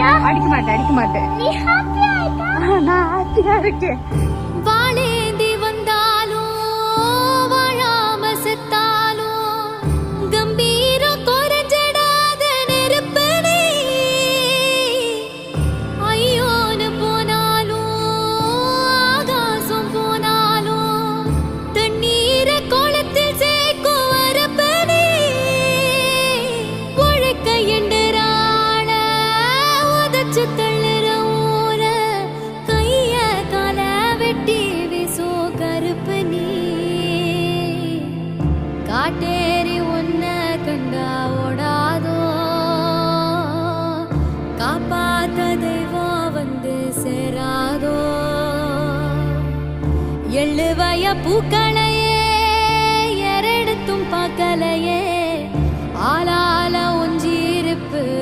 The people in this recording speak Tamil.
அடிக்க மாட்டேன் அடிக்க மாட்டேன். நான் ஹாப்பியா இருக்கேன். கண்டா ஓடாதோ? காப்பாத்த தெய்வம் வந்து சேராதோ? எள்ளுவய பூக்களையே எரடுத்தும் பார்க்கலையே